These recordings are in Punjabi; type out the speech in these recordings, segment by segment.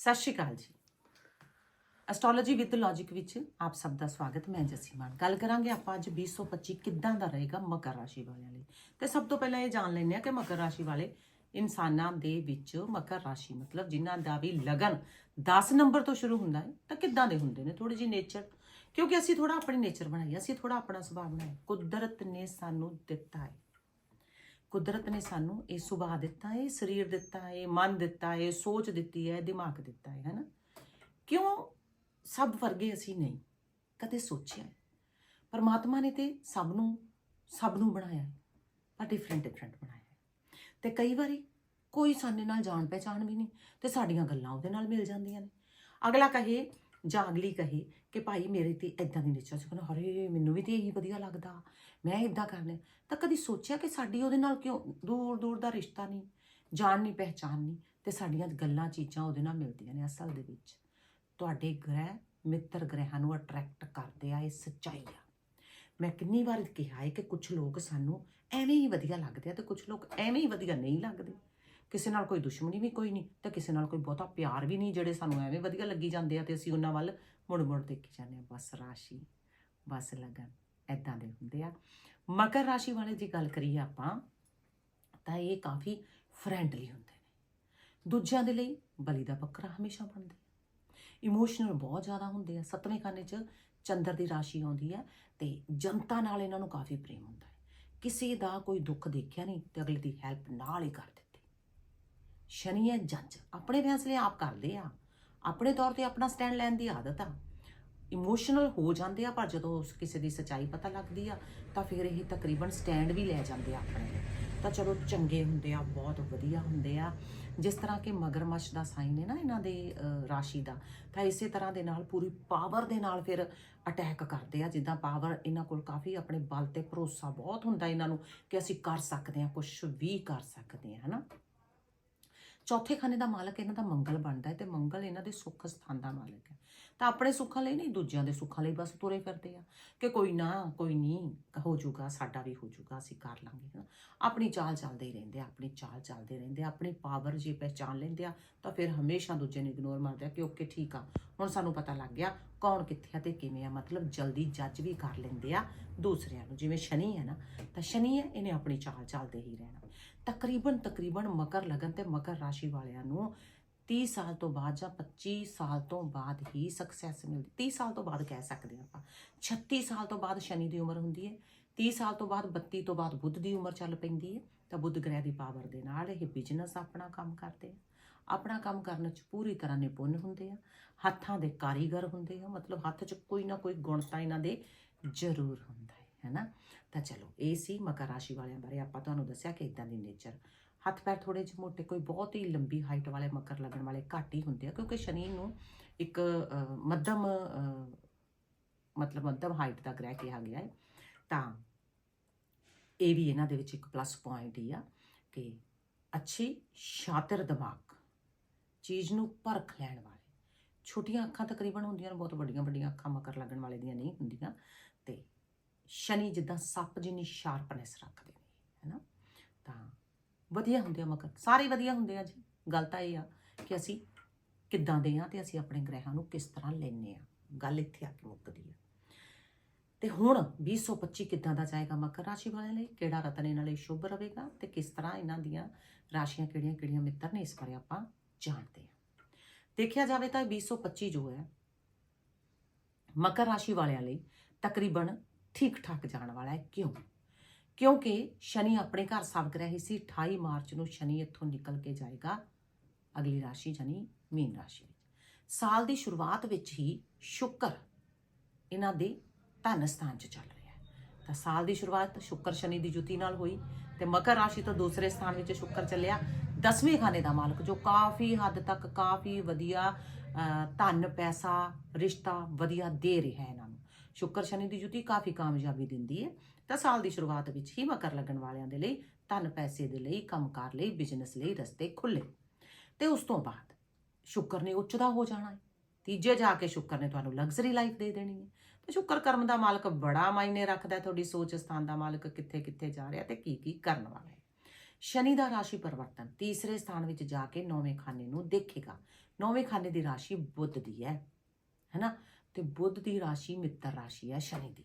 ਸਤਿ ਸ਼੍ਰੀ ਅਕਾਲ ਜੀ। ਐਸਟ੍ਰੋਲੋਜੀ ਵਿਦ ਲੌਜੀਕ ਵਿੱਚ ਆਪ ਸਭ ਦਾ ਸਵਾਗਤ, ਮੈਂ ਜਸੀ ਮਾਨ। ਗੱਲ ਕਰਾਂਗੇ ਆਪਾਂ ਅੱਜ 2025 ਕਿੱਦਾਂ ਦਾ ਰਹੇਗਾ ਮਕਰ ਰਾਸ਼ੀ ਵਾਲਿਆਂ ਲਈ। ਤੇ ਸਭ ਤੋਂ ਪਹਿਲਾਂ ਇਹ ਜਾਣ ਲੈਂਦੇ ਆ ਕਿ ਮਕਰ ਰਾਸ਼ੀ ਵਾਲੇ ਇਨਸਾਨਾਂ ਦੇ ਵਿੱਚ ਮਕਰ ਰਾਸ਼ੀ, ਮਤਲਬ ਜਿਨ੍ਹਾਂ ਦਾ ਵੀ ਲਗਨ 10 ਨੰਬਰ ਤੋਂ ਸ਼ੁਰੂ ਹੁੰਦਾ ਹੈ, ਤਾਂ ਕਿੱਦਾਂ ਦੇ ਹੁੰਦੇ ਨੇ? ਥੋੜੀ ਜੀ ਨੇਚਰ ਕਿਉਂਕਿ ਅਸੀਂ ਥੋੜਾ ਆਪਣੀ ਨੇਚਰ ਬਣਾਈ, ਅਸੀਂ ਥੋੜਾ ਆਪਣਾ ਸੁਭਾਅ ਬਣਾਇਆ। ਕੁਦਰਤ ਨੇ ਸਾਨੂੰ ਦਿੱਤਾ ਹੈ। ਕੁਦਰਤ ਨੇ ਸਾਨੂੰ ਇਹ ਸੁਭਾਅ ਦਿੱਤਾ ਹੈ ਸਰੀਰ ਦਿੱਤਾ ਹੈ ਮਨ ਦਿੱਤਾ ਹੈ ਸੋਚ ਦਿੱਤੀ ਹੈ ਦਿਮਾਗ ਦਿੱਤਾ ਹੈ, ਹੈਨਾ? ਕਿਉਂ ਸਭ ਵਰਗੇ ਅਸੀਂ ਨਹੀਂ? ਕਦੇ ਸੋਚਿਆ ਪਰਮਾਤਮਾ ਨੇ ਤੇ ਸਭ ਨੂੰ ਸਭ ਨੂੰ ਬਣਾਇਆ ਹੈ, ਪਰ ਡਿਫਰੈਂਟ ਡਿਫਰੈਂਟ ਬਣਾਇਆ ਹੈ। ਤੇ ਕਈ ਵਾਰੀ ਕੋਈ ਸਾਡੇ ਨਾਲ ਜਾਣ ਪਹਿਚਾਣ ਵੀ ਨਹੀਂ ਤੇ ਸਾਡੀਆਂ ਗੱਲਾਂ ਉਹਦੇ ਨਾਲ ਮਿਲ ਜਾਂਦੀਆਂ ਨੇ। ਅਗਲਾ ਕਹੇ ਜਾਂ ਅਗਲੀ ਕਹੇ ਕਿ ਭਾਈ ਮੇਰੇ ਤੇ ਇਦਾਂ ਦੀ ਨੇਚਰ ਸੀ ਕਹਿੰਦਾ ਹਰੇ ਮੈਨੂੰ ਵੀ ਤੇ ਇਹੀ ਵਧੀਆ ਲੱਗਦਾ, ਮੈਂ ਇਦਾਂ ਕਰਨਾ। ਤਾਂ ਕਦੀ ਸੋਚਿਆ ਕਿ ਸਾਡੀ ਉਹਦੇ ਨਾਲ ਕਿਉਂ ਦੂਰ ਦੂਰ ਦਾ ਰਿਸ਼ਤਾ ਨਹੀਂ, ਜਾਣ ਨਹੀਂ ਪਹਿਚਾਨ ਨਹੀਂ, ਤੇ ਸਾਡੀਆਂ ਗੱਲਾਂ, ਚੀਜ਼ਾਂ ਉਹਦੇ ਨਾਲ ਮਿਲਦੀਆਂ ਨੇ ਅਸਲ ਦੇ ਵਿੱਚ। ਤੁਹਾਡੇ ਗ੍ਰਹਿ, ਮਿੱਤਰ ਗ੍ਰਹਿਾਂ ਨੂੰ ਅਟਰੈਕਟ ਕਰਦੇ ਆ, ਇਹ ਸੱਚਾਈ ਆ। ਮੈਂ ਕਿੰਨੀ ਵਾਰ ਕਿਹਾ ਹੈ ਕਿ ਕੁਝ ਲੋਕ ਸਾਨੂੰ ਐਵੇਂ ਹੀ ਵਧੀਆ ਲੱਗਦੇ ਆ ਤੇ ਕੁਝ ਲੋਕ ਐਵੇਂ ਹੀ ਵਧੀਆ ਨਹੀਂ ਲੱਗਦੇ। ਕਿਸੇ ਨਾਲ ਕੋਈ ਦੁਸ਼ਮਣੀ ਵੀ ਕੋਈ ਨਹੀਂ ਤੇ ਕਿਸੇ ਨਾਲ ਕੋਈ ਬਹੁਤਾ ਪਿਆਰ ਵੀ ਨਹੀਂ, ਜਿਹੜੇ ਸਾਨੂੰ ਐਵੇਂ ਵਧੀਆ ਲੱਗੀ ਜਾਂਦੇ ਆ ਤੇ ਅਸੀਂ ਉਹਨਾਂ ਵੱਲ ਮੁੜ ਮੁੜ ਦੇਖੀ ਜਾਂਦੇ ਆ। ਬਸ ਰਾਸ਼ੀ, ਬਸ ਲਗਨ ਐਦਾਂ ਦੇ ਹੁੰਦੇ ਆ। ਮਕਰ ਰਾਸ਼ੀ ਵਾਲੇ ਦੀ ਗੱਲ ਕਰੀਏ ਆਪਾਂ, ਤਾਂ ਇਹ ਕਾਫੀ ਫਰੈਂਡਲੀ ਹੁੰਦੇ ਨੇ। ਦੂਜਿਆਂ ਦੇ ਲਈ ਬਲੀ ਦਾ ਬੱਕਰਾ ਹਮੇਸ਼ਾ ਬਣਦੇ ਇਮੋਸ਼ਨਲ ਬਹੁਤ ਜ਼ਿਆਦਾ ਹੁੰਦੇ ਆ। ਸੱਤਵੇਂ ਖਾਨੇ 'ਚ ਚੰਦਰ ਦੀ ਰਾਸ਼ੀ ਆਉਂਦੀ ਹੈ ਤੇ ਜਨਤਾ ਨਾਲ ਇਹਨਾਂ ਨੂੰ ਕਾਫੀ ਪ੍ਰੇਮ ਹੁੰਦਾ ਹੈ। ਕਿਸੇ ਦਾ ਕੋਈ ਦੁੱਖ ਦੇਖਿਆ ਨਹੀਂ ਤੇ ਅਗਲੇ ਦੀ ਹੈਲਪ ਨਾਲ ਹੀ ਕਰ ਦਿੱਤੀ ਸ਼ਨੀ ਹੈ ਜੱਜ। ਆਪਣੇ ਫੈਸਲੇ ਆਪ ਕਰਦੇ ਆ। ਆਪਣੇ ਤੌਰ ਤੇ ਆਪਣਾ ਸਟੈਂਡ ਲੈਣ ਦੀ ਆਦਤ ਆ। ਇਮੋਸ਼ਨਲ ਹੋ ਜਾਂਦੇ ਆ, ਪਰ ਜਦੋਂ ਉਸ ਕਿਸੇ ਦੀ ਸੱਚਾਈ ਪਤਾ ਲੱਗਦੀ ਆ, ਤਾਂ ਫਿਰ ਇਹ ਤਕਰੀਬਨ ਸਟੈਂਡ ਵੀ ਲੈ ਜਾਂਦੇ ਆ ਆਪਣੇ ਤਾਂ ਚਲੋ ਚੰਗੇ ਹੁੰਦੇ ਆ, ਬਹੁਤ ਵਧੀਆ ਹੁੰਦੇ ਆ। ਜਿਸ ਤਰ੍ਹਾਂ ਕਿ ਮਗਰਮੱਛ ਦਾ ਸਾਈਨ ਹੈ ਨਾ ਇਹਨਾਂ ਦੇ ਰਾਸ਼ੀ ਦਾ, ਤਾਂ ਇਸੇ ਤਰ੍ਹਾਂ ਦੇ ਨਾਲ ਪੂਰੀ ਪਾਵਰ ਦੇ ਨਾਲ ਫਿਰ ਅਟੈਕ ਕਰਦੇ ਆ। ਜਿੱਦਾਂ ਪਾਵਰ ਇਹਨਾਂ ਕੋਲ ਕਾਫੀ ਆਪਣੇ ਬਲ ਤੇ ਭਰੋਸਾ ਬਹੁਤ ਹੁੰਦਾ ਇਹਨਾਂ ਨੂੰ ਕਿ ਅਸੀਂ ਕਰ ਸਕਦੇ ਆ ਕੁਝ ਵੀ ਕਰ ਸਕਦੇ ਆ, ਹਨਾ? ਚੌਥੇ ਖਾਨੇ ਦਾ ਮਾਲਕ ਇਹਨਾਂ ਦਾ ਮੰਗਲ ਬਣਦਾ ਹੈ ਤੇ ਮੰਗਲ ਇਹਨਾਂ ਦੇ ਸੁੱਖ ਸਥਾਨ ਦਾ ਮਾਲਕ ਹੈ। ਤਾਂ ਆਪਣੇ ਸੁੱਖਾਂ ਲਈ ਨਹੀਂ, ਦੂਜਿਆਂ ਦੇ ਸੁੱਖਾਂ ਲਈ ਬਸ ਤੁਰੇ ਫਿਰਦੇ ਆ ਕਿ ਕੋਈ ਨਾ, ਕੋਈ ਨਹੀਂ, ਹੋ ਜਾਊਗਾ ਸਾਡਾ ਵੀ ਹੋ ਜਾਊਗਾ ਅਸੀਂ ਕਰ ਲਾਂਗੇ, ਹਨਾ। ਆਪਣੀ ਚਾਲ ਚੱਲਦੇ ਹੀ ਰਹਿੰਦੇ ਆ, ਆਪਣੀ ਚਾਲ ਚੱਲਦੇ ਰਹਿੰਦੇ ਆ, ਆਪਣੀ ਪਾਵਰ ਜੇ ਪਹਿਚਾਨ ਲੈਂਦੇ ਆ, ਤਾਂ ਫਿਰ ਹਮੇਸ਼ਾ ਦੂਜੇ ਨੂੰ ਇਗਨੋਰ ਮਾਰਦੇ ਆ ਕਿ ਓਕੇ, ਠੀਕ ਆ, ਹੁਣ ਸਾਨੂੰ ਪਤਾ ਲੱਗ ਗਿਆ ਕੌਣ ਕਿੱਥੇ ਆ ਤੇ ਕਿਵੇਂ ਆ। ਮਤਲਬ ਜਲਦੀ ਜੱਜ ਵੀ ਕਰ ਲੈਂਦੇ ਆ ਦੂਸਰਿਆਂ ਨੂੰ। ਜਿਵੇਂ ਸ਼ਨੀ ਹੈ ਨਾ, ਤਾਂ ਸ਼ਨੀ ਹੈ, ਇਹਨੇ ਆਪਣੀ ਚਾਲ ਚੱਲਦੇ ਹੀ ਰਹਿਣਾ। ਤਕਰੀਬਨ ਤਕਰੀਬਨ ਮਕਰ ਲਗਨ ਤੇ ਮਕਰ ਰਾਸ਼ੀ ਵਾਲਿਆਂ ਨੂੰ 30 ਸਾਲ ਤੋਂ ਬਾਅਦ ਜਾਂ 25 ਸਾਲ ਤੋਂ ਬਾਅਦ ਹੀ ਸਕਸੈਸ ਮਿਲਦੀ। 30 ਸਾਲ ਤੋਂ ਬਾਅਦ ਕਹਿ ਸਕਦੇ ਹਾਂ ਆਪਾਂ। 36 ਸਾਲ ਤੋਂ ਬਾਅਦ ਸ਼ਨੀ ਦੀ ਉਮਰ ਹੁੰਦੀ ਹੈ। 30 ਸਾਲ ਤੋਂ ਬਾਅਦ 32 ਤੋਂ ਬਾਅਦ ਬੁੱਧ ਦੀ ਉਮਰ ਚੱਲ ਪੈਂਦੀ ਹੈ। ਤਾਂ ਬੁੱਧ ਗ੍ਰਹਿ ਦੀ ਪਾਵਰ ਦੇ ਨਾਲ ਇਹ ਬਿਜ਼ਨਸ ਆਪਣਾ ਕੰਮ ਕਰਦੇ ਆ। ਆਪਣਾ ਕੰਮ ਕਰਨ 'ਚ ਪੂਰੀ ਤਰ੍ਹਾਂ ਨਿਪੁੰਨ ਹੁੰਦੇ ਆ। ਹੱਥਾਂ ਦੇ ਕਾਰੀਗਰ ਹੁੰਦੇ ਆ। ਮਤਲਬ ਹੱਥ 'ਚ ਕੋਈ ਨਾ ਕੋਈ ਗੁਣ ਤਾਂ ਇਹਨਾਂ ਦੇ ਜ਼ਰੂਰ ਹੁੰਦਾ ਹੈਨਾ? ਤਾਂ ਚਲੋ, ਇਹ ਸੀ ਮਕਰ ਰਾਸ਼ੀ ਵਾਲਿਆਂ ਬਾਰੇ ਆਪਾਂ ਤੁਹਾਨੂੰ ਦੱਸਿਆ ਕਿ ਇਦਾਂ ਦੀ ਨੇਚਰ ਹੱਥ ਪੈਰ ਥੋੜੇ ਜਿਹੇ ਮੋਟੇ, ਕੋਈ ਬਹੁਤ ਹੀ ਲੰਬੀ ਹਾਈਟ ਵਾਲੇ ਮਕਰ ਲੱਗਣ ਵਾਲੇ ਘੱਟ ਹੀ ਹੁੰਦੇ ਆ, ਕਿਉਂਕਿ ਸ਼ਨੀ ਨੂੰ ਇੱਕ ਮੱਧਮ ਮਤਲਬ ਮੱਧਮ ਹਾਈਟ ਦਾ ਗ੍ਰਹਿ ਕਿਹਾ ਗਿਆ ਹੈ। ਤਾਂ ਇਹ ਵੀ ਇਹਨਾਂ ਦੇ ਵਿੱਚ ਇੱਕ ਪਲੱਸ ਪੁਆਇੰਟ ਹੀ ਆ ਕਿ ਅੱਛੀ ਸ਼ਾਤਰ ਦਿਮਾਗ, ਚੀਜ਼ ਨੂੰ ਪਰਖ ਲੈਣ ਵਾਲੇ। ਛੋਟੀਆਂ ਅੱਖਾਂ ਤਕਰੀਬਨ ਹੁੰਦੀਆਂ ਨੇ, ਬਹੁਤ ਵੱਡੀਆਂ ਵੱਡੀਆਂ ਅੱਖਾਂ ਮਕਰ ਲੱਗਣ ਵਾਲੇ ਦੀਆਂ ਨਹੀਂ ਹੁੰਦੀਆਂ। ਸ਼ਨੀ ਜਿੱਦਾਂ ਸੱਪ ਜਿੰਨੀ ਸ਼ਾਰਪਨੈਸ ਰੱਖਦੇ ਨੇ, ਹੈਨਾ? ਤਾਂ ਵਧੀਆ ਹੁੰਦੇ ਆ ਮਕਰ ਸਾਰੇ ਵਧੀਆ ਹੁੰਦੇ ਆ ਜੀ। ਗੱਲ ਤਾਂ ਇਹ ਆ ਕਿ ਅਸੀਂ ਕਿੱਦਾਂ ਦੇ ਆ ਤੇ ਅਸੀਂ ਆਪਣੇ ਗ੍ਰਹਿਾਂ ਨੂੰ ਕਿਸ ਤਰ੍ਹਾਂ ਲੈਨੇ ਆ। ਗੱਲ ਇੱਥੇ ਆ ਕੇ ਮੁੱਕਦੀ ਆ। ਤੇ ਹੁਣ 2025 ਕਿੱਦਾਂ ਦਾ ਜਾਏਗਾ ਮਕਰ ਰਾਸ਼ੀ ਵਾਲਿਆਂ ਲਈ? ਕਿਹੜਾ ਰਤਨ ਇਹਨਾਂ ਲਈ ਸ਼ੁਭ ਰਹੇਗਾ? ਤੇ ਕਿਸ ਤਰ੍ਹਾਂ ਇਹਨਾਂ ਦੀਆਂ ਰਾਸ਼ੀਆਂ ਕਿਹੜੀਆਂ-ਕਿਹੜੀਆਂ ਮਿੱਤਰ ਨੇ ਇਸ ਬਾਰੇ ਆਪਾਂ ਜਾਣਦੇ ਹਾਂ ਦੇਖਿਆ ਜਾਵੇ ਤਾਂ 2025 ਜੋ ਹੈ, ਮਕਰ ਰਾਸ਼ੀ ਵਾਲਿਆਂ ਲਈ ਤਕਰੀਬਨ ਠੀਕ ਠਾਕ ਜਾਣ ਵਾਲਾ ਹੈ। ਕਿਉਂ? ਕਿਉਂਕਿ ਸ਼ਨੀ ਆਪਣੇ ਘਰ ਸਭ ਗ੍ਰਹਿ ਸੀ 28 ਮਾਰਚ ਨੂੰ ਸ਼ਨੀ ਇੱਥੋਂ ਨਿਕਲ ਕੇ ਜਾਏਗਾ। ਅਗਲੀ ਰਾਸ਼ੀ ਜਾਨੀ ਮੀਨ ਰਾਸ਼ੀ। ਵਿੱਚ ਸਾਲ ਦੀ ਸ਼ੁਰੂਆਤ ਵਿੱਚ ਹੀ ਸ਼ੁੱਕਰ ਇਹਨਾਂ ਦੇ ਧਨ ਸਥਾਨ 'ਚ ਚੱਲ ਰਿਹਾ ਹੈ। ਤਾਂ ਸਾਲ ਦੀ ਸ਼ੁਰੂਆਤ ਸ਼ੁੱਕਰ ਸ਼ਨੀ ਦੀ ਜੁਤੀ ਨਾਲ ਹੋਈ ਤੇ ਮਕਰ ਰਾਸ਼ੀ ਤੋਂ ਦੂਸਰੇ ਸਥਾਨ ਵਿੱਚ ਸ਼ੁੱਕਰ ਚੱਲਿਆ। 10ਵੇਂ ਖਾਨੇ ਦਾ ਮਾਲਕ ਜੋ ਕਾਫੀ ਹੱਦ ਤੱਕ ਕਾਫੀ ਵਧੀਆ ਅਹ, ਧਨ ਪੈਸਾ ਰਿਸ਼ਤਾ ਵਧੀਆ ਦੇ ਰਿਹਾ ਹੈ ਇਹਨਾਂ ਨੂੰ ਸ਼ੁੱਕਰ ਸ਼ਨੀ ਦੀ ਜੁਤੀ ਕਾਫੀ ਕਾਮਯਾਬੀ ਦਿੰਦੀ ਹੈ। ਤਾਂ ਸਾਲ ਦੀ ਸ਼ੁਰੂਆਤ ਵਿੱਚ ਹੀ ਮਕਰ ਲੱਗਣ ਵਾਲਿਆਂ ਦੇ ਲਈ, ਧਨ ਪੈਸੇ ਦੇ ਲਈ, ਕੰਮਕਾਰ ਲਈ ਬਿਜ਼ਨਸ ਲਈ ਰਸਤੇ ਖੁੱਲੇ ਤੇ ਉਸ ਤੋਂ ਬਾਅਦ ਸ਼ੁੱਕਰ ਨੇ ਉੱਚ ਦਾ ਹੋ ਜਾਣਾ ਹੈ। ਤੀਜੇ ਜਾ ਕੇ ਸ਼ੁੱਕਰ ਨੇ ਤੁਹਾਨੂੰ ਲਗਜ਼ਰੀ ਲਾਈਫ ਦੇ ਦੇਣੀ ਹੈ। ਤੇ ਸ਼ੁੱਕਰ ਕਰਮ ਦਾ ਮਾਲਕ ਬੜਾ ਮਾਇਨੇ ਰੱਖਦਾ ਹੈ। ਤੁਹਾਡੀ ਸੋਚ ਸਥਾਨ ਦਾ ਮਾਲਕ ਕਿੱਥੇ ਕਿੱਥੇ ਜਾ ਰਿਹਾ ਤੇ ਕੀ ਕੀ ਕਰਨ ਵਾਲਾ ਹੈ। ਸ਼ਨੀ ਦਾ ਰਾਸ਼ੀ ਪਰਿਵਰਤਨ ਤੀਸਰੇ ਸਥਾਨ ਵਿੱਚ ਜਾ ਕੇ ਨੌਵੇਂ ਖਾਨੇ ਨੂੰ ਦੇਖੇਗਾ। ਨੌਵੇਂ ਖਾਨੇ ਦੀ ਰਾਸ਼ੀ ਬੁੱਧ ਦੀ ਹੈ। ਹੈਨਾ? ਤੇ ਬੁੱਧ ਦੀ ਰਾਸ਼ੀ ਮਿੱਤਰ ਰਾਸ਼ੀ ਹੈ ਸ਼ਨੀ ਦੀ।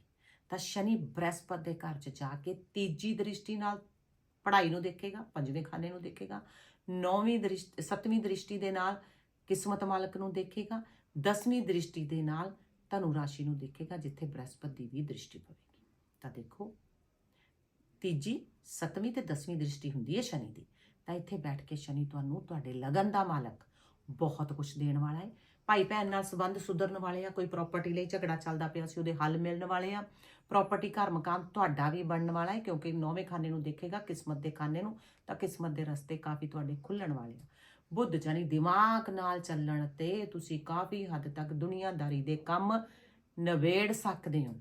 ਤਾਂ ਸ਼ਨੀ ਬ੍ਰਹਸਪਤ ਦੇ ਘਰ 'ਚ ਜਾ ਕੇ ਤੀਜੀ ਦ੍ਰਿਸ਼ਟੀ ਨਾਲ ਪੜ੍ਹਾਈ ਨੂੰ ਦੇਖੇਗਾ, ਪੰਜਵੇਂ ਖਾਨੇ ਨੂੰ ਦੇਖੇਗਾ, ਨੌਵੀਂ ਦ੍ਰਿਸ਼ਟੀ ਸੱਤਵੀਂ ਦ੍ਰਿਸ਼ਟੀ ਦੇ ਨਾਲ ਕਿਸਮਤ ਮਾਲਕ ਨੂੰ ਦੇਖੇਗਾ, ਦਸਵੀਂ ਦ੍ਰਿਸ਼ਟੀ ਦੇ ਨਾਲ ਧਨੂ ਰਾਸ਼ੀ ਨੂੰ ਦੇਖੇਗਾ, ਜਿੱਥੇ ਬ੍ਰਹਸਪਤ ਦੀ ਵੀ ਦ੍ਰਿਸ਼ਟੀ ਪਵੇਗੀ। ਤਾਂ ਦੇਖੋ, ਤੀਜੀ, ਸੱਤਵੀਂ ਤੇ ਦਸਵੀਂ ਦ੍ਰਿਸ਼ਟੀ ਹੁੰਦੀ ਹੈ ਸ਼ਨੀ ਦੀ। ਤਾਂ ਇੱਥੇ ਬੈਠ ਕੇ ਸ਼ਨੀ ਤੁਹਾਨੂੰ ਤੁਹਾਡੇ ਲਗਨ ਦਾ ਮਾਲਕ ਬਹੁਤ ਕੁਝ ਦੇਣ ਵਾਲਾ ਹੈ। ਭਾਈ ਭੈਣ ਨਾਲ ਸੰਬੰਧ ਸੁਧਰਨ ਵਾਲੇ ਆ, ਕੋਈ ਪ੍ਰਾਪਰਟੀ ਲਈ ਝਗੜਾ ਚੱਲਦਾ ਪਿਆ ਸੀ, ਉਹਦੇ ਹੱਲ ਮਿਲਣ ਵਾਲੇ ਆ। ਪ੍ਰਾਪਰਟੀ ਘਰ ਮਕਾਨ ਤੁਹਾਡਾ ਵੀ ਬਣਨ ਵਾਲਾ ਹੈ, ਕਿਉਂਕਿ ਨੌਵੇਂ ਖਾਨੇ ਨੂੰ ਦੇਖੇਗਾ, ਕਿਸਮਤ ਦੇ ਖਾਨੇ ਨੂੰ, ਤਾਂ ਕਿਸਮਤ ਦੇ ਰਸਤੇ ਕਾਫੀ ਤੁਹਾਡੇ ਖੁੱਲਣ ਵਾਲੇ ਆ। ਬੁੱਧ ਜਾਨੀ ਦਿਮਾਗ ਨਾਲ ਚੱਲਣ ਤੇ ਤੁਸੀਂ ਕਾਫੀ ਹੱਦ ਤੱਕ ਦੁਨੀਆਦਾਰੀ ਦੇ ਕੰਮ ਨਵੇੜ ਸਕਦੇ ਹੋ।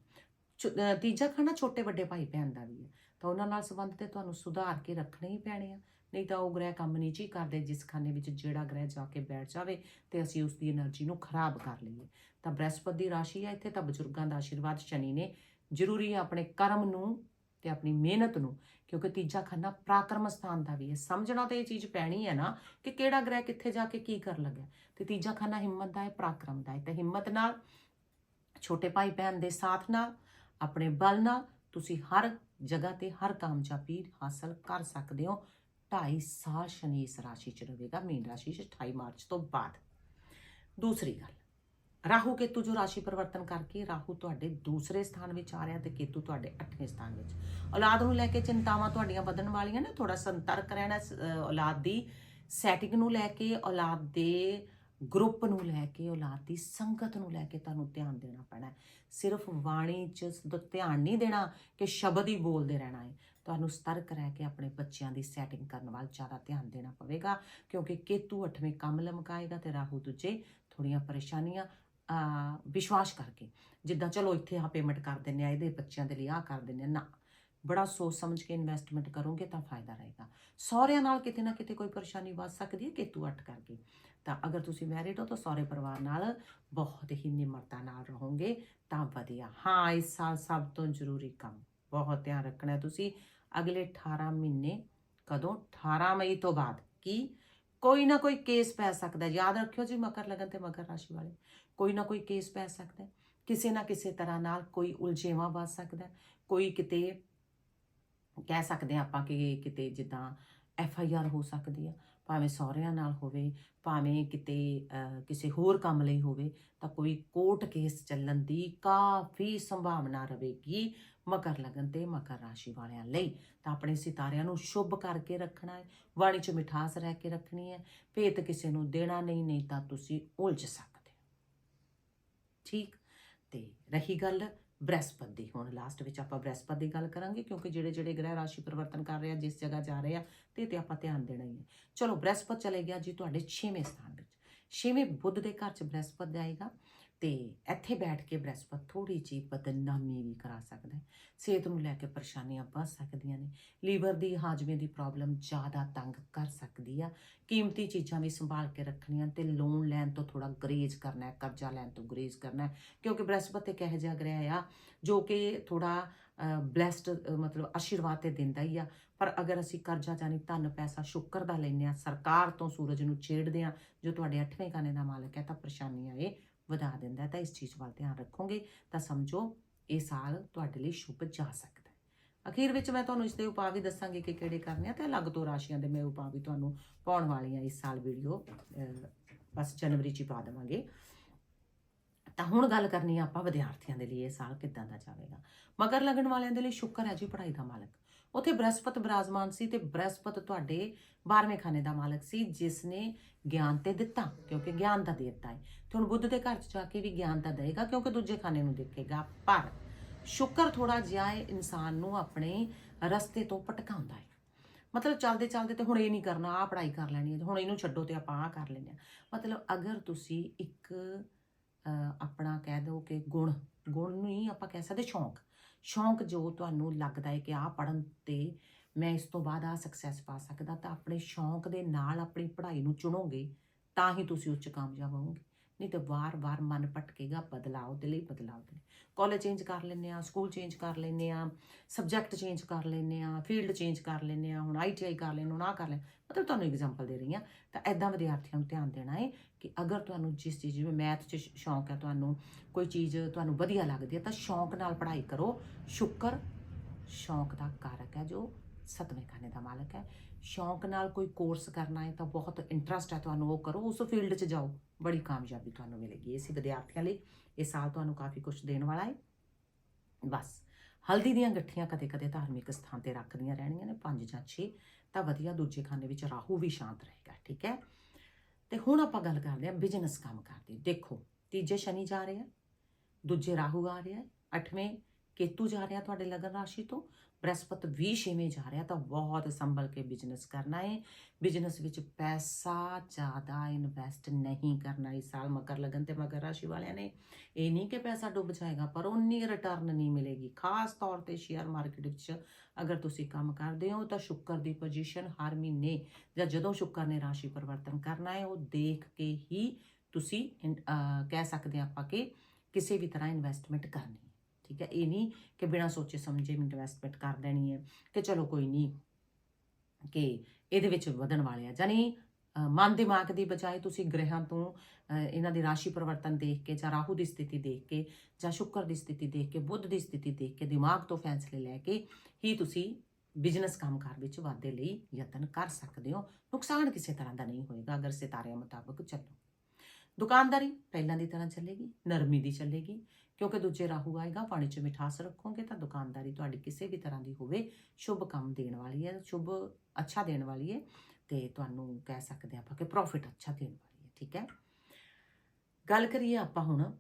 ਛੋ- ਤੀਜਾ ਖਾਨਾ ਛੋਟੇ ਵੱਡੇ ਭਾਈ ਭੈਣ ਦਾ ਵੀ ਹੈ। ਤਾਂ ਉਹਨਾਂ ਨਾਲ ਸੰਬੰਧ ਤੇ ਤੁਹਾਨੂੰ ਸੁਧਾਰ ਕੇ ਰੱਖਣੇ ਹੀ ਪੈਣੇ ਆ। ਨਹੀਂ ਤਾਂ ਉਹ ਗ੍ਰਹਿ ਕੰਮ ਨਹੀਂ ਜੀ ਕਰਦੇ ਜਿਸ ਖਾਨੇ ਵਿੱਚ ਜਿਹੜਾ ਗ੍ਰਹਿ ਜਾ ਕੇ ਬੈਠ ਜਾਵੇ ਤੇ ਅਸੀਂ ਉਸ ਦੀ એનર્ਜੀ ਨੂੰ ਖਰਾਬ ਕਰ ਲਈਏ। ਤਾਂ ਬ੍ਰਹਿਸਪਤੀ ਰਾਸ਼ੀ ਹੈ ਇੱਥੇ ਤਾਂ ਬਜ਼ੁਰਗਾਂ ਦਾ ਆਸ਼ੀਰਵਾਦ ਸ਼ਨੀ ਨੇ। ਜ਼ਰੂਰੀ ਹੈ ਆਪਣੇ ਕਰਮ ਨੂੰ ਤੇ ਆਪਣੀ ਮਿਹਨਤ ਨੂੰ, ਕਿਉਂਕਿ ਤੀਜਾ ਖਾਨਾ ਪ੍ਰਾਕਰਮ ਸਥਾਨ ਦਾ ਵੀ ਹੈ। ਸਮਝਣਾ ਤਾਂ ਇਹ ਚੀਜ਼ ਪੈਣੀ ਹੈ ਨਾ ਕਿ ਕਿਹੜਾ ਗ੍ਰਹਿ ਕਿੱਥੇ ਜਾ ਕੇ ਕੀ ਕਰਨ ਲੱਗਾ ਤੇ ਤੀਜਾ ਖਾਨਾ ਹਿੰਮਤ ਦਾ ਹੈ, ਪ੍ਰਾਕਰਮ ਦਾ ਹੈ। ਤਾਂ ਹਿੰਮਤ ਨਾਲ, ਛੋਟੇ ਭਾਈ ਭੈਣ ਦੇ ਸਾਥ ਨਾਲ, ਆਪਣੇ ਬਲ ਨਾਲ ਤੁਸੀਂ ਹਰ ਜਗ੍ਹਾ ਤੇ ਹਰ ਕਾਮਯਾਬੀ ਹਾਸਲ ਕਰ ਸਕਦੇ ਹੋ। ਢਾਈ ਸਾਲ ਸ਼ਨੀ ਇਸ ਰਾਸ਼ੀ ਚ ਰਹੇਗਾ, ਮੀਨ ਰਾਸ਼ੀ ਚ 28 ਮਾਰਚ ਤੋਂ ਬਾਅਦ। ਦੂਸਰੀ ਗੱਲ, ਰਾਹੂ ਕੇਤੂ ਜੋ ਰਾਸ਼ੀ ਪਰਿਵਰਤਨ ਕਰਕੇ ਰਾਹੂ ਤੁਹਾਡੇ ਦੂਸਰੇ ਸਥਾਨ ਵਿੱਚ ਆ ਰਿਹਾ ਤੇ ਕੇਤੂ ਤੁਹਾਡੇ 8ਵੇਂ ਸਥਾਨ ਵਿੱਚ। ਔਲਾਦ ਨੂੰ ਲੈ ਕੇ ਚਿੰਤਾਵਾਂ ਤੁਹਾਡੀਆਂ ਵਧਣ ਵਾਲੀਆਂ ਨੇ ਥੋੜਾ ਸੰਤਰਕ ਰਹਿਣਾ ਔਲਾਦ ਦੀ ਸੈਟਿੰਗ ਨੂੰ ਲੈ ਕੇ, ਔਲਾਦ ਦੇ ਗਰੁੱਪ ਨੂੰ ਲੈ ਕੇ, ਔਲਾਦ ਦੀ ਸੰਗਤ ਨੂੰ ਲੈ ਕੇ ਤੁਹਾਨੂੰ ਧਿਆਨ ਦੇਣਾ ਪੈਣਾ ਸਿਰਫ ਬਾਣੀ 'ਚ ਧਿਆਨ ਨਹੀਂ ਦੇਣਾ ਕਿ ਸ਼ਬਦ ਹੀ ਬੋਲਦੇ ਰਹਿਣਾ ਹੈ। ਤੁਹਾਨੂੰ ਸਤਰਕ ਰਹਿ ਕੇ ਆਪਣੇ ਬੱਚਿਆਂ ਦੀ ਸੈਟਿੰਗ ਕਰਨ ਵੱਲ ਜ਼ਿਆਦਾ ਧਿਆਨ ਦੇਣਾ ਪਵੇਗਾ, ਕਿਉਂਕਿ ਕੇਤੂ 8ਵੇਂ ਕੰਮ ਲਮਕਾਏਗਾ ਤੇ ਰਾਹੂ ਦੂਜੇ ਥੋੜੀਆਂ ਪਰੇਸ਼ਾਨੀਆਂ ਵਿਸ਼ਵਾਸ ਕਰਕੇ। ਜਿੱਦਾਂ ਚਲੋ ਇੱਥੇ ਆ ਪੇਮੈਂਟ ਕਰ ਦਿੰਨੇ ਆ, ਇਹਦੇ ਬੱਚਿਆਂ ਦੇ ਲਈ ਆ ਕਰ ਦਿੰਨੇ ਆ, ਨਾ। ਬੜਾ ਸੋਚ ਸਮਝ ਕੇ ਇਨਵੈਸਟਮੈਂਟ ਕਰੋਗੇ ਤਾਂ ਫਾਇਦਾ ਰਹੇਗਾ। ਸਹੁਰਿਆਂ ਨਾਲ ਕਿਤੇ ਨਾ ਕਿਤੇ ਕੋਈ ਪਰੇਸ਼ਾਨੀ ਵੱਧ ਸਕਦੀ ਹੈ ਕੇਤੂ 8 ਕਰਕੇ। ਤਾਂ ਅਗਰ ਤੁਸੀਂ ਮੈਰਿਡ ਹੋ ਤਾਂ ਸਹੁਰੇ ਪਰਿਵਾਰ ਨਾਲ ਬਹੁਤ ਹੀ ਨਿਮਰਤਾ ਨਾਲ ਰਹੋਗੇ ਤਾਂ ਵਧੀਆ। ਹਾਂ, ਇਸ ਸਾਲ ਸਭ ਤੋਂ ਜ਼ਰੂਰੀ ਕੰਮ। ਬਹੁਤ ਧਿਆਨ ਰੱਖਣਾ ਤੁਸੀਂ। ਅਗਲੇ 18 ਮਹੀਨੇ ਕਦੋਂ? 18 ਮਈ ਤੋਂ ਬਾਅਦ। ਕੀ? ਕੋਈ ਨਾ ਕੋਈ ਕੇਸ ਪੈ ਸਕਦਾ। ਯਾਦ ਰੱਖਿਓ ਜੀ, ਮਕਰ ਲਗਨ ਤੇ ਮਕਰ ਰਾਸ਼ੀ ਵਾਲੇ। ਕੋਈ ਨਾ ਕੋਈ ਕੇਸ ਪੈ ਸਕਦਾ ਕਿਸੇ ਨਾ ਕਿਸੇ ਤਰ੍ਹਾਂ ਨਾਲ ਕੋਈ ਉਲਝੇਵਾ ਵੱਧ ਸਕਦਾ ਕੋਈ ਕਿਤੇ ਕਹਿ ਸਕਦੇ ਹਾਂ ਆਪਾਂ ਕਿ ਕਿਤੇ ਜਿੱਦਾਂ ਐਫ ਆਈ ਆਰ ਹੋ ਸਕਦੀ ਆ। ਭਾਵੇਂ ਸਹੁਰਿਆਂ ਨਾਲ ਹੋਵੇ, ਭਾਵੇਂ ਕਿਤੇ ਕਿਸੇ ਹੋਰ ਕੰਮ ਲਈ ਹੋਵੇ, ਤਾਂ ਕੋਈ ਕੋਰਟ ਕੇਸ ਚੱਲਣ ਦੀ ਕਾਫੀ ਸੰਭਾਵਨਾ ਰਹੇਗੀ। ਮਕਰ ਲਗਨ ਤੇ ਮਕਰ ਰਾਸ਼ੀ ਵਾਲਿਆਂ ਲਈ। ਤਾਂ ਆਪਣੇ ਸਿਤਾਰਿਆਂ ਨੂੰ ਸ਼ੁਭ ਕਰਕੇ ਰੱਖਣਾ ਹੈ, ਵਾਣੀ 'ਚ ਮਿਠਾਸ ਰਹਿ ਕੇ ਰੱਖਣੀ ਹੈ, ਭੇਤ ਕਿਸੇ ਨੂੰ ਦੇਣਾ ਨਹੀਂ ਨਹੀਂ ਤਾਂ ਤੁਸੀਂ ਉਲਝ ਸਕਦੇ ਹੋ। ਠੀਕ? ਤੇ ਰਹੀ ਗੱਲ ਬ੍ਰਹਸਪਤ ਦੀ। ਹੁਣ ਲਾਸਟ ਵਿੱਚ ਆਪਾਂ ਬ੍ਰਹਸਪਤ ਦੀ ਗੱਲ ਕਰਾਂਗੇ, ਕਿਉਂਕਿ ਜਿਹੜੇ ਜਿਹੜੇ ਗ੍ਰਹਿ ਰਾਸ਼ੀ ਪਰਿਵਰਤਨ ਕਰ ਰਹੇ ਆ, ਜਿਸ ਜਗ੍ਹਾ ਜਾ ਰਹੇ ਆ, ਤੇ ਤੇ ਆਪਾਂ ਧਿਆਨ ਦੇਣਾ ਹੀ ਹੈ। ਚਲੋ ਬ੍ਰਹਿਸਪਤ ਚਲੇ ਗਿਆ ਜੀ ਤੁਹਾਡੇ 6ਵੇਂ ਸਥਾਨ ਵਿੱਚ। 6ਵੇਂ ਬੁੱਧ ਦੇ ਘਰ 'ਚ ਬ੍ਰਹਿਸਪਤ ਜਾਏਗਾ ਤੇ ਇੱਥੇ ਬੈਠ ਕੇ ਬ੍ਰਹਿਸਪਤ ਥੋੜੀ ਜੀ ਬਦਨਾਮੀ ਵੀ ਕਰਾ ਸਕਦਾ ਹੈ। ਸਿਹਤ ਨੂੰ ਲੈ ਕੇ ਪਰੇਸ਼ਾਨੀਆਂ ਵੱਧ ਸਕਦੀਆਂ ਨੇ। ਲੀਵਰ ਦੀ ਹਾਜ਼ਮੇ ਦੀ ਪ੍ਰੋਬਲਮ ਜ਼ਿਆਦਾ ਤੰਗ ਕਰ ਸਕਦੀ ਆ। ਕੀਮਤੀ ਚੀਜ਼ਾਂ ਵੀ ਸੰਭਾਲ ਕੇ ਰੱਖਣੀਆਂ ਤੇ ਲੋਨ ਲੈਣ ਤੋਂ ਥੋੜਾ ਗਰੇਜ਼ ਕਰਨਾ ਹੈ, ਕਰਜ਼ਾ ਲੈਣ ਤੋਂ ਗਰੇਜ਼ ਕਰਨਾ ਹੈ। ਕਿਉਂਕਿ ਬ੍ਰਹਿਸਪਤ ਇੱਕ ਇਹੋ ਜਿਹਾ ਗ੍ਰਹਿ ਆ, ਜੋ ਕਿ ਥੋੜਾ ਬlesed ਮਤਲਬ ਆਸ਼ੀਰਵਾਦ ਤੇ ਦਿੰਦਾ ਹੀ ਆ। ਪਰ ਅਗਰ ਅਸੀਂ ਕਰਜ਼ਾ ਜਾਨੀ ਧਨ, ਪੈਸਾ, ਸ਼ੁਕਰ ਦਾ ਲੈਂਦੇ ਆ ਸਰਕਾਰ ਤੋਂ ਸੂਰਜ ਨੂੰ ਛੇੜਦੇ ਆ ਜੋ ਤੁਹਾਡੇ 8ਵੇਂ ਖਾਨੇ ਦਾ ਮਾਲਕ ਹੈ, ਤਾਂ ਪਰੇਸ਼ਾਨੀਆਂ ਇਹ ਵਧਾ ਦਿੰਦਾ ਤਾਂ ਇਸ ਚੀਜ਼ ਵੱਲ ਧਿਆਨ ਰੱਖੋਗੇ ਤਾਂ ਸਮਝੋ ਇਹ ਸਾਲ ਤੁਹਾਡੇ ਲਈ ਸ਼ੁਭ ਜਾ ਸਕਦਾ ਹੈ। ਅਖੀਰ ਵਿੱਚ ਮੈਂ ਤੁਹਾਨੂੰ ਇਸ ਦੇ ਉਪਾਅ ਵੀ ਦੱਸਾਂਗੀ ਕਿ ਕਿਹੜੇ ਕਰਨੇ ਆ ਤੇ ਅਲੱਗ ਤੋਂ ਰਾਸ਼ੀਆਂ ਦੇ ਮੈਂ ਉਪਾਅ ਵੀ ਤੁਹਾਨੂੰ ਪਾਉਣ ਵਾਲੀ ਆ ਇਸ ਸਾਲ ਵੀਡੀਓ ਬਸ ਜਨਵਰੀ ਚ ਹੀ ਪਾ ਦੇਵਾਂਗੇ। ਤਾਂ ਹੁਣ ਗੱਲ ਕਰਨੀ ਆ ਆਪਾਂ ਵਿਦਿਆਰਥੀਆਂ ਦੇ ਲਈ ਇਹ ਸਾਲ ਕਿੱਦਾਂ ਦਾ ਜਾਵੇਗਾ। ਮਗਰ ਲੱਗਣ ਵਾਲਿਆਂ ਦੇ ਲਈ ਸ਼ੁਕਰ ਹੈ ਜੀ, ਪੜ੍ਹਾਈ ਦਾ ਮਾਲਕ। ਉਥੇ ਬ੍ਰਹਸਪਤ ਬਰਾਜ਼ਮਾਨ ਸੀ ਤੇ ਬ੍ਰਹਸਪਤ ਤੁਹਾਡੇ 12ਵੇਂ ਖਾਨੇ ਦਾ ਮਾਲਕ ਸੀ, ਜਿਸ ਨੇ ਗਿਆਨ ਤੇ ਦਿੱਤਾ, ਕਿਉਂਕਿ ਗਿਆਨ ਦਾ ਦੇਵਤਾ ਹੈ। ਤੇ ਹੁਣ ਬੁੱਧ ਦੇ ਘਰ ਚ ਜਾ ਕੇ ਵੀ ਗਿਆਨ ਦਾ ਦੇਗਾ ਕਿਉਂਕਿ ਦੂਜੇ ਖਾਨੇ ਨੂੰ ਦੇਖੇਗਾ, ਪਰ ਸ਼ੁਕਰ ਥੋੜਾ ਜਿਹਾ ਹੈ, ਇਨਸਾਨ ਨੂੰ ਆਪਣੇ ਰਸਤੇ ਤੋਂ ਭਟਕਾਉਂਦਾ ਹੈ। ਮਤਲਬ ਚੱਲਦੇ ਚੱਲਦੇ ਤੇ ਹੁਣ ਇਹ ਨਹੀਂ ਕਰਨਾ ਆ ਪੜ੍ਹਾਈ ਕਰ ਲੈਣੀ ਹੈ ਹੁਣ ਇਹਨੂੰ ਛੱਡੋ ਤੇ ਆਪਾਂ ਆ ਕਰ ਲੈਂਦੇ ਹਾਂ। ਮਤਲਬ ਅਗਰ ਤੁਸੀਂ ਇੱਕ ਆਪਣਾ ਕਹਿ ਦਿਓ ਕਿ ਗੁਣ ਗੁਣ ਨੂੰ ਹੀ ਆਪਾਂ ਕਹਿ ਸਕਦੇ ਸ਼ੌਂਕ ਸ਼ੌਂਕ ਜੋ ਤੁਹਾਨੂੰ ਲੱਗਦਾ ਹੈ ਕਿ ਆਹ ਪੜਨ ਤੇ ਮੈਂ ਇਸ ਤੋਂ ਬਾਅਦ ਆ ਸਕਸੈਸ ਪਾ ਸਕਦਾ, ਤਾਂ ਆਪਣੇ ਸ਼ੌਂਕ ਦੇ ਨਾਲ ਆਪਣੀ ਪੜ੍ਹਾਈ ਨੂੰ ਚੁਣੋਗੇ, ਤਾਂ ਹੀ ਤੁਸੀਂ ਉੱਚ ਕਾਮਯਾਬ ਹੋਵੋਗੇ। ਨਹੀਂ ਤਾਂ ਵਾਰ-ਵਾਰ ਮਨ ਭਟਕੇਗਾ ਬਦਲਾਓ ਦੇ ਲਈ ਬਦਲਾਓ ਦੇ ਲਈ। ਕਾਲਜ ਚੇਂਜ ਕਰ ਲੈਂਦੇ ਆ ਸਕੂਲ ਚੇਂਜ ਕਰ ਲੈਂਦੇ ਆ ਸਬਜੈਕਟ ਚੇਂਜ ਕਰ ਲੈਂਦੇ ਆ ਫੀਲਡ ਚੇਂਜ ਕਰ ਲੈਂਦੇ ਆ ਹੁਣ ਆਈਟੀਆਈ ਕਰ ਲੈਣ ਹੁਣ ਆਹ ਕਰ ਲੈ ਮਤਲਬ ਤੁਹਾਨੂੰ ਐਗਜ਼ਾਮਪਲ ਦੇ ਰਹੀ ਆ ਤਾਂ ਐਦਾਂ ਵਿਦਿਆਰਥੀਆਂ ਨੂੰ ਧਿਆਨ ਦੇਣਾ ਹੈ ਕਿ ਅਗਰ ਤੁਹਾਨੂੰ ਜਿਸ ਚੀਜ਼ ਜਿਵੇਂ ਮੈਥ 'ਚ ਸ਼ੌਂਕ ਹੈ, ਤੁਹਾਨੂੰ ਕੋਈ ਚੀਜ਼ ਤੁਹਾਨੂੰ ਵਧੀਆ ਲੱਗਦੀ ਹੈ, ਤਾਂ ਸ਼ੌਂਕ ਨਾਲ ਪੜ੍ਹਾਈ ਕਰੋ। ਸ਼ੁਕਰ ਸ਼ੌਂਕ ਦਾ ਕਾਰਕ ਹੈ, ਜੋ ਸਤਵੇਂ ਖਾਨੇ ਦਾ ਮਾਲਕ ਹੈ। ਸ਼ੌਂਕ ਨਾਲ ਕੋਈ ਕੋਰਸ ਕਰਨਾ ਹੈ ਤਾਂ ਬਹੁਤ ਇੰਟਰਸਟ ਹੈ ਤੁਹਾਨੂੰ, ਉਹ ਕਰੋ। ਉਸ ਫੀਲਡ 'ਚ ਜਾਓ। ਬੜੀ ਕਾਮਯਾਬੀ ਤੁਹਾਨੂੰ ਮਿਲੇਗੀ। ਇਸੇ ਵਿਦਿਆਰਥੀਆਂ ਲਈ ਇਹ ਸਾਲ ਤੁਹਾਨੂੰ ਕਾਫੀ ਕੁਝ ਦੇਣ ਵਾਲਾ ਹੈ। ਬਸ, ਹਲਦੀ ਦੀਆਂ ਗੱਠੀਆਂ ਕਦੇ-ਕਦੇ ਧਾਰਮਿਕ ਸਥਾਨ ਤੇ ਰੱਖਦੀਆਂ ਰਹਿਣੀਆਂ ਨੇ, ਪੰਜ ਜਾਂ 6 ਤਾਂ ਵਧੀਆ ਦੂਜੇ ਖਾਨੇ ਵਿੱਚ ਰਾਹੂ ਵੀ ਸ਼ਾਂਤ ਰਹੇਗਾ, ਠੀਕ ਹੈ? ਤੇ ਹੁਣ ਆਪਾਂ ਗੱਲ ਕਰਦੇ ਹਾਂ ਬਿਜ਼ਨਸ ਕੰਮ ਕਰਦੇ। ਦੇਖੋ, ਤੀਜੇ ਸ਼ਨੀ ਜਾ ਰਿਹਾ, ਦੂਜੇ ਰਾਹੂ ਆ ਰਿਹਾ, ਅੱਠਵੇਂ ਕੇਤੂ ਜਾ ਰਿਹਾ ਤੁਹਾਡੇ ਲਗਨ ਰਾਸ਼ੀ ਤੋਂ, ਬ੍ਰਹਸਪਤ ਵੀ ਛੇਵੇਂ ਜਾ ਰਿਹਾ, ਤਾਂ ਬਹੁਤ ਸੰਭਲ ਕੇ ਬਿਜ਼ਨਸ ਕਰਨਾ ਹੈ ਬਿਜ਼ਨਸ ਵਿੱਚ ਪੈਸਾ ਜ਼ਿਆਦਾ ਇਨਵੈਸਟ ਨਹੀਂ ਕਰਨਾ ਇਸ ਸਾਲ ਮਕਰ ਲਗਨ ਤੇ ਮਕਰ ਰਾਸ਼ੀ ਵਾਲਿਆਂ ਨੇ। ਇਹ ਨਹੀਂ ਕਿ ਪੈਸਾ ਡੁੱਬ ਜਾਏਗਾ, ਪਰ ਉਨੀ ਰਿਟਰਨ ਨਹੀਂ ਮਿਲੇਗੀ। ਖਾਸ ਤੌਰ ਤੇ ਸ਼ੇਅਰ ਮਾਰਕੀਟ ਵਿੱਚ ਅਗਰ ਤੁਸੀਂ ਕੰਮ ਕਰਦੇ ਹੋ, ਤਾਂ ਸ਼ੁੱਕਰ ਦੀ ਪੋਜੀਸ਼ਨ ਹਰ ਮਹੀਨੇ ਜਾਂ ਜਦੋਂ ਸ਼ੁੱਕਰ ਨੇ ਰਾਸ਼ੀ ਪਰਿਵਰਤਨ ਕਰਨਾ ਹੈ ਉਹ ਦੇਖ ਕੇ ਹੀ ਤੁਸੀਂ ਇਨ- ਕਹਿ ਸਕਦੇ ਹਾਂ ਆਪਾਂ ਕਿ ਕਿਸੇ ਵੀ ਤਰ੍ਹਾਂ ਇਨਵੈਸਟਮੈਂਟ ਕਰਨੀ ਠੀਕ ਹੈ, ਇਹ ਨਹੀਂ ਕਿ ਬਿਨਾਂ ਸੋਚੇ ਸਮਝੇ ਇਨਵੈਸਟਮੈਂਟ ਕਰ ਦੇਣੀ ਹੈ ਕਿ ਚਲੋ ਕੋਈ ਨਹੀਂ ਕਿ ਇਹਦੇ ਵਿੱਚ ਵਧਣ ਵਾਲੇ ਆ। ਜਾਨੀ ਮਨ ਦਿਮਾਗ ਦੀ ਬਜਾਏ ਤੁਸੀਂ ਗ੍ਰਹਿਾਂ ਤੋਂ ਇਹਨਾਂ ਦੀ ਰਾਸ਼ੀ ਪਰਿਵਰਤਨ ਦੇਖ ਕੇ ਜਾਂ ਰਾਹੂ ਦੀ ਸਥਿਤੀ ਦੇਖ ਕੇ ਜਾਂ ਸ਼ੁੱਕਰ ਦੀ ਸਥਿਤੀ ਦੇਖ ਕੇ, ਬੁੱਧ ਦੀ ਸਥਿਤੀ ਦੇਖ ਕੇ ਦਿਮਾਗ ਤੋਂ ਫੈਸਲੇ ਲੈ ਕੇ ਹੀ ਤੁਸੀਂ ਬਿਜ਼ਨਸ ਕੰਮਕਾਰ ਵਿੱਚ ਵਾਧੇ ਲਈ ਯਤਨ ਕਰ ਸਕਦੇ ਹੋ। ਨੁਕਸਾਨ ਕਿਸੇ ਤਰ੍ਹਾਂ ਦਾ ਨਹੀਂ ਹੋਏਗਾ, ਅਗਰ ਸਿਤਾਰਿਆਂ ਮੁਤਾਬਕ ਚੱਲੋ। ਦੁਕਾਨਦਾਰੀ ਪਹਿਲਾਂ ਦੀ ਤਰ੍ਹਾਂ ਚੱਲੇਗੀ, ਨਰਮੀ ਦੀ ਚੱਲੇਗੀ ਕਿਉਂਕਿ ਦੂਜੇ ਰਾਹੂ ਆਏਗਾ, ਪਾਣੀ 'ਚ ਮਿਠਾਸ ਰੱਖੋਗੇ ਤਾਂ ਦੁਕਾਨਦਾਰੀ ਤੁਹਾਡੀ ਕਿਸੇ ਵੀ ਤਰ੍ਹਾਂ ਦੀ ਹੋਵੇ, ਸ਼ੁਭ ਕੰਮ ਦੇਣ ਵਾਲੀ ਹੈ, ਸ਼ੁਭ ਅੱਛਾ ਦੇਣ ਵਾਲੀ ਹੈ ਤੇ ਤੁਹਾਨੂੰ ਕਹਿ ਸਕਦੇ ਆਪਾਂ ਕਿ ਪ੍ਰੋਫਿਟ ਅੱਛਾ ਦੇਣ ਵਾਲੀ ਹੈ, ਠੀਕ ਹੈ? ਗੱਲ ਕਰੀਏ ਆਪਾਂ ਹੁਣ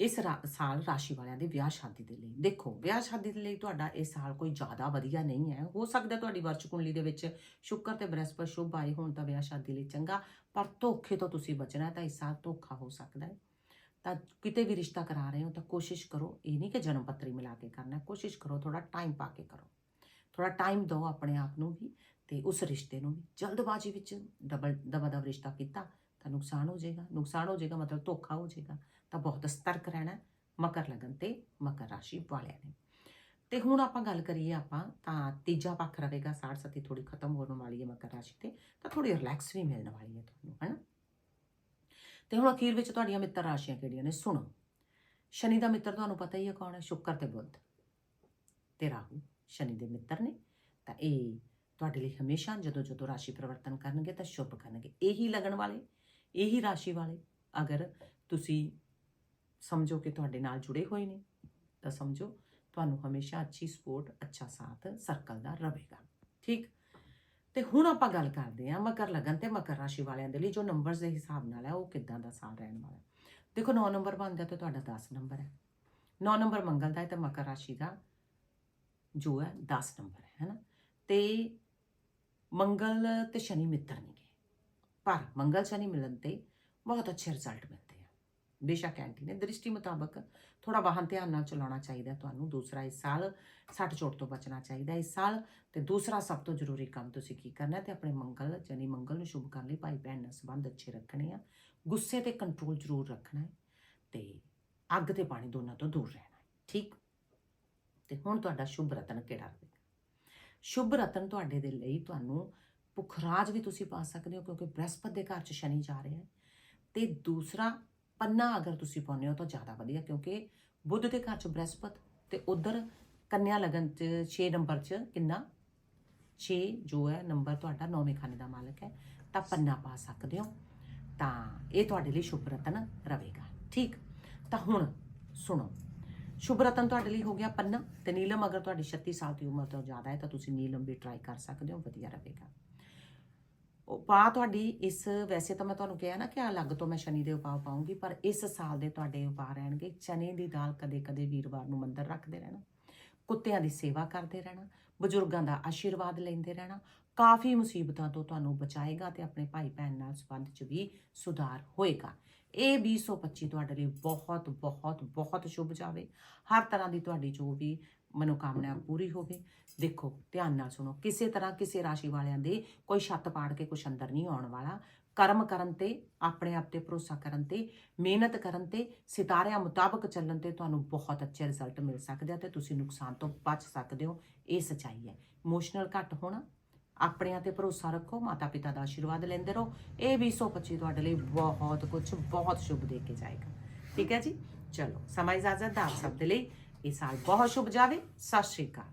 ਇਸ ਰਾ- ਸਾਲ ਰਾਸ਼ੀ ਵਾਲਿਆਂ ਦੇ ਵਿਆਹ ਸ਼ਾਦੀ ਦੇ ਲਈ। ਦੇਖੋ, ਵਿਆਹ ਸ਼ਾਦੀ ਦੇ ਲਈ ਤੁਹਾਡਾ ਇਹ ਸਾਲ ਕੋਈ ਜ਼ਿਆਦਾ ਵਧੀਆ ਨਹੀਂ ਹੈ। ਹੋ ਸਕਦਾ ਤੁਹਾਡੀ ਵਰਚ ਕੁੰਡਲੀ ਦੇ ਵਿੱਚ ਸ਼ੁੱਕਰ ਤੇ ਬ੍ਰਹਸਪਤ ਸ਼ੁਭ ਆਏ ਹੋਣ ਤਾਂ ਵਿਆਹ ਸ਼ਾਦੀ ਲਈ ਚੰਗਾ, ਪਰ ਧੋਖੇ ਤੋਂ ਤੁਸੀਂ ਬਚਣਾ ਤਾਂ ਇਸ ਸਾਲ ਧੋਖਾ ਹੋ ਸਕਦਾ ਹੈ। ਤਾਂ ਕਿਤੇ ਵੀ ਰਿਸ਼ਤਾ ਕਰਾ ਰਹੇ ਹੋ ਤਾਂ ਕੋਸ਼ਿਸ਼ ਕਰੋ, ਇਹ ਨਹੀਂ ਕਿ ਜਨਮ ਪੱਤਰੀ ਮਿਲਾ ਕੇ ਕਰਨਾ ਕੋਸ਼ਿਸ਼ ਕਰੋ ਥੋੜਾ ਟਾਈਮ ਪਾ ਕੇ ਕਰੋ। ਥੋੜਾ ਟਾਈਮ ਦਿਓ ਆਪਣੇ ਆਪ ਨੂੰ ਵੀ ਤੇ ਉਸ ਰਿਸ਼ਤੇ ਨੂੰ ਵੀ। ਜਲਦਬਾਜ਼ੀ ਵਿੱਚ ਡਬਲ ਦਬਾ ਦਬ ਰਿਸ਼ਤਾ ਕੀਤਾ ਤਾਂ ਨੁਕਸਾਨ ਹੋ ਜਾਏਗਾ। ਨੁਕਸਾਨ ਹੋ ਜਾਏਗਾ ਮਤਲਬ ਧੋਖਾ ਹੋ ਜਾਏਗਾ। ਤਾਂ ਬਹੁਤ ਸਤਰਕ ਰਹਿਣਾ ਮਕਰ ਲਗਨ ਤੇ ਮਕਰ ਰਾਸ਼ੀ ਵਾਲਿਆਂ ਨੇ। ਤੇ ਹੁਣ ਆਪਾਂ ਗੱਲ ਕਰੀਏ ਆਪਾਂ, ਤਾਂ ਤੀਜਾ ਪੱਖ ਰਹੇਗਾ, ਸਾੜ ਸਤੀ ਥੋੜੀ ਖਤਮ ਹੋਣ ਵਾਲੀ ਹੈ ਮਕਰ ਰਾਸ਼ੀ ਤੇ, ਤਾਂ ਥੋੜੀ ਰਿਲੈਕਸ ਵੀ ਮਿਲਣ ਵਾਲੀ ਹੈ ਤੁਹਾਨੂੰ, ਹੈਨਾ? ਤੇ ਹੁਣ ਅਖੀਰ ਵਿੱਚ ਤੁਹਾਡੀਆਂ ਮਿੱਤਰ ਰਾਸ਼ੀਆਂ ਕਿਹੜੀਆਂ ਨੇ? ਸੁਣੋ। ਸ਼ਨੀ ਦਾ ਮਿੱਤਰ ਤੁਹਾਨੂੰ ਪਤਾ ਹੀ ਹੈ ਕੌਣ ਹੈ? ਸ਼ੁੱਕਰ ਤੇ ਬੁੱਧ ਤੇ ਰਾਹੂ। ਸ਼ਨੀ ਦੇ ਮਿੱਤਰ ਨੇ। ਤਾਂ ਇਹ ਤੁਹਾਡੇ ਲਈ ਹਮੇਸ਼ਾ ਜਦੋਂ ਜਦੋਂ ਰਾਸ਼ੀ ਪਰਿਵਰਤਨ ਕਰਨਗੇ ਤਾਂ ਸ਼ੁਭ ਕਰਨਗੇ। ਇਹੀ ਲੱਗਣ ਵਾਲੇ, ਇਹੀ ਰਾਸ਼ੀ ਵਾਲੇ। ਅਗਰ ਤੁਸੀਂ ਸਮਝੋ ਕਿ ਤੁਹਾਡੇ ਨਾਲ ਜੁੜੇ ਹੋਏ ਨੇ, ਤਾਂ ਸਮਝੋ ਤੁਹਾਨੂੰ ਹਮੇਸ਼ਾ ਅੱਛੀ ਸਪੋਰਟ, ਅੱਛਾ ਸਾਥ ਸਰਕਲ ਦਾ ਰਹੇਗਾ। ਠੀਕ? ਤੇ ਹੁਣ ਆਪਾਂ ਗੱਲ ਕਰਦੇ ਹਾਂ ਮਕਰ ਲਗਨ ਤੇ ਮਕਰ ਰਾਸ਼ੀ ਵਾਲਿਆਂ ਦੇ ਲਈ ਜੋ ਨੰਬਰਸ ਦੇ ਹਿਸਾਬ ਨਾਲ ਹੈ, ਉਹ ਕਿੱਦਾਂ ਦਾ ਸਾਲ ਰਹਿਣ ਵਾਲਾ ਦੇਖੋ 9 ਨੰਬਰ ਬਣਦਾ ਤੇ ਤੁਹਾਡਾ 10 ਨੰਬਰ ਹੈ। 9 ਨੰਬਰ ਮੰਗਲ ਦਾ ਹੈ ਤੇ ਮਕਰ ਰਾਸ਼ੀ ਦਾ ਜੋ ਹੈ 10 ਨੰਬਰ ਹੈ, ਹੈਨਾ? ਤੇ ਮੰਗਲ ਤੇ ਸ਼ਨੀ ਮਿੱਤਰ ਨਹੀਂ ਗਏ ਪਰ ਮੰਗਲ, ਸ਼ਨੀ ਮਿਲਣ ਤੇ ਬਹੁਤ ਅੱਛੇ ਰਿਜ਼ਲਟ ਮਿਲਦੇ ਬੇਸ਼ੱਕ ਐਂਟੀ ਨੇ। ਦ੍ਰਿਸ਼ਟੀ ਮੁਤਾਬਕ ਥੋੜਾ ਵਾਹਨ ਧਿਆਨ ਨਾਲ ਚਲਾਉਣਾ ਚਾਹੀਦਾ ਤੁਹਾਨੂੰ ਦੂਸਰਾ ਇਸ ਸਾਲ ਸੱਟ ਚੋਟ ਤੋਂ ਬਚਣਾ ਚਾਹੀਦਾ ਇਸ ਸਾਲ। ਤੇ ਦੂਸਰਾ ਸਭ ਤੋਂ ਜ਼ਰੂਰੀ ਕੰਮ ਤੁਸੀਂ ਕੀ ਕਰਨਾ ਹੈ ਤੇ ਆਪਣੇ ਮੰਗਲ ਯਾਨੀ ਮੰਗਲ ਨੂੰ ਸ਼ੁਭ ਕਰਨ ਲਈ। ਭਾਈ ਭੈਣ ਨਾਲ ਸੰਬੰਧ ਅੱਛੇ ਰੱਖਣੇ ਆ। ਗੁੱਸੇ ਤੇ ਕੰਟਰੋਲ ਜ਼ਰੂਰ ਰੱਖਣਾ ਹੈ। ਤੇ ਅੱਗ ਤੇ ਪਾਣੀ ਦੋਨਾਂ ਤੋਂ ਦੂਰ ਰਹਿਣਾ ਹੈ। ਠੀਕ? ਤੇ ਹੁਣ ਤੁਹਾਡਾ ਸ਼ੁਭ ਰਤਨ ਕਿਹੜਾ ਹੋਵੇਗਾ? ਸ਼ੁਭ ਰਤਨ ਤੁਹਾਡੇ ਦੇ ਲਈ ਤੁਹਾਨੂੰ ਪੁਖਰਾਜ ਵੀ ਤੁਸੀਂ ਪਾ ਸਕਦੇ ਹੋ ਕਿਉਂਕਿ ਬ੍ਰਹਸਪਤ ਦੇ ਘਰ 'ਚ ਸ਼ਨੀ ਜਾ ਰਿਹਾ ਹੈ। ਤੇ ਦੂਸਰਾ ਪੰਨਾ ਅਗਰ ਤੁਸੀਂ ਪਾਉਂਦੇ ਹੋ ਤਾਂ ਜ਼ਿਆਦਾ ਵਧੀਆ, ਕਿਉਂਕਿ ਬੁੱਧ ਦੇ ਘਰ 'ਚ ਬ੍ਰਹਿਸਪਤ ਤੇ ਉਧਰ ਕੰਨਿਆ ਲਗਨ 'ਚ 6 ਨੰਬਰ 'ਚ ਕਿੰਨਾ? 6 ਜੋ ਹੈ ਨੰਬਰ ਤੁਹਾਡਾ ਨੌਵੇਂ ਖਾਨੇ ਦਾ ਮਾਲਕ ਹੈ, ਤਾਂ ਪੰਨਾ ਪਾ ਸਕਦੇ ਹੋ। ਤਾਂ ਇਹ ਤੁਹਾਡੇ ਲਈ ਸ਼ੁਭ ਰਤਨ ਰਹੇਗਾ। ਠੀਕ? ਤਾਂ ਹੁਣ ਸੁਣੋ। ਸ਼ੁਭ ਰਤਨ ਤੁਹਾਡੇ ਲਈ ਹੋ ਗਿਆ ਪੰਨਾ ਤੇ ਨੀਲਮ ਅਗਰ ਤੁਹਾਡੀ 36 ਸਾਲ ਦੀ ਉਮਰ ਤੋਂ ਜ਼ਿਆਦਾ ਹੈ ਤਾਂ ਤੁਸੀਂ ਨੀਲਮ ਵੀ ਟਰਾਈ ਕਰ ਸਕਦੇ ਹੋ, ਵਧੀਆ ਰਹੇਗਾ। ਉਪਾਅ ਤੁਹਾਡੀ ਇਸ, ਵੈਸੇ ਤਾਂ ਮੈਂ ਤੁਹਾਨੂੰ ਕਿਹਾ ਨਾ ਕਿ ਅਲੱਗ ਤੋਂ ਮੈਂ ਸ਼ਨੀ ਦੇ ਉਪਾਅ ਪਾਉਂਗੀ, ਪਰ ਇਸ ਸਾਲ ਦੇ ਤੁਹਾਡੇ ਉਪਾਅ ਰਹਿਣਗੇ। ਚਨੇ ਦੀ ਦਾਲ ਕਦੇ-ਕਦੇ ਵੀਰਵਾਰ ਨੂੰ ਮੰਦਰ ਰੱਖਦੇ ਰਹਿਣਾ, ਕੁੱਤਿਆਂ ਦੀ ਸੇਵਾ ਕਰਦੇ ਰਹਿਣਾ, ਬਜ਼ੁਰਗਾਂ ਦਾ ਆਸ਼ੀਰਵਾਦ ਲੈਂਦੇ ਰਹਿਣਾ, ਕਾਫੀ ਮੁਸੀਬਤਾਂ ਤੋਂ ਤੁਹਾਨੂੰ ਬਚਾਏਗਾ ਤੇ ਆਪਣੇ ਭਾਈ ਭੈਣ ਨਾਲ ਸੰਬੰਧ 'ਚ ਵੀ ਸੁਧਾਰ ਹੋਏਗਾ। ਇਹ 2025 ਤੁਹਾਡੇ ਲਈ ਬਹੁਤ ਬਹੁਤ ਬਹੁਤ ਸ਼ੁਭ ਜਾਵੇ। ਹਰ ਤਰ੍ਹਾਂ ਦੀ ਤੁਹਾਡੀ ਜੋ ਵੀ ਮਨੋਕਾਮਨਾ ਪੂਰੀ ਹੋਵੇ। ਦੇਖੋ, ਧਿਆਨ ਨਾਲ ਸੁਣੋ। ਕਿਸੇ ਤਰ੍ਹਾਂ ਕਿਸੇ ਰਾਸ਼ੀ ਵਾਲਿਆਂ ਦੇ ਕੋਈ ਛੱਤ ਪਾੜ ਕੇ ਕੁਛ ਅੰਦਰ ਨਹੀਂ ਆਉਣ ਵਾਲਾ। ਕਰਮ ਕਰਨ ਤੇ, ਆਪਣੇ ਆਪ ਤੇ ਭਰੋਸਾ ਕਰਨ ਤੇ, ਮਿਹਨਤ ਕਰਨ ਤੇ, ਸਿਤਾਰਿਆਂ ਮੁਤਾਬਕ ਚੱਲਣ ਤੇ ਤੁਹਾਨੂੰ ਬਹੁਤ ਅੱਛੇ ਰਿਜ਼ਲਟ ਮਿਲ ਸਕਦੇ ਆ ਤੇ ਤੁਸੀਂ ਨੁਕਸਾਨ ਤੋਂ ਬਚ ਸਕਦੇ ਹੋ। ਇਹ ਸਚਾਈ ਹੈ। ਇਮੋਸ਼ਨਲ ਘੱਟ ਹੋਣਾ, ਆਪਣਿਆਂ ਤੇ ਭਰੋਸਾ ਰੱਖੋ ਮਾਤਾ ਪਿਤਾ ਦਾ ਆਸ਼ੀਰਵਾਦ ਲੈਂਦੇ ਰਹੋ। ਇਹ 2025 ਤੁਹਾਡੇ ਲਈ ਬਹੁਤ ਕੁਝ ਬਹੁਤ ਸ਼ੁਭ ਦੇ ਕੇ ਜਾਏਗਾ। ਠੀਕ ਹੈ ਜੀ? ਚਲੋ, ਸਮਾਂ ਇਜਾਜ਼ਤ ਦਾ ਆਪ ਸਭ ਦੇ ਲਈ। ਇਹ ਸਾਲ ਬਹੁਤ ਸ਼ੁਭ ਜਾਵੇ। ਸਤਿ ਸ਼੍ਰੀ ਅਕਾਲ।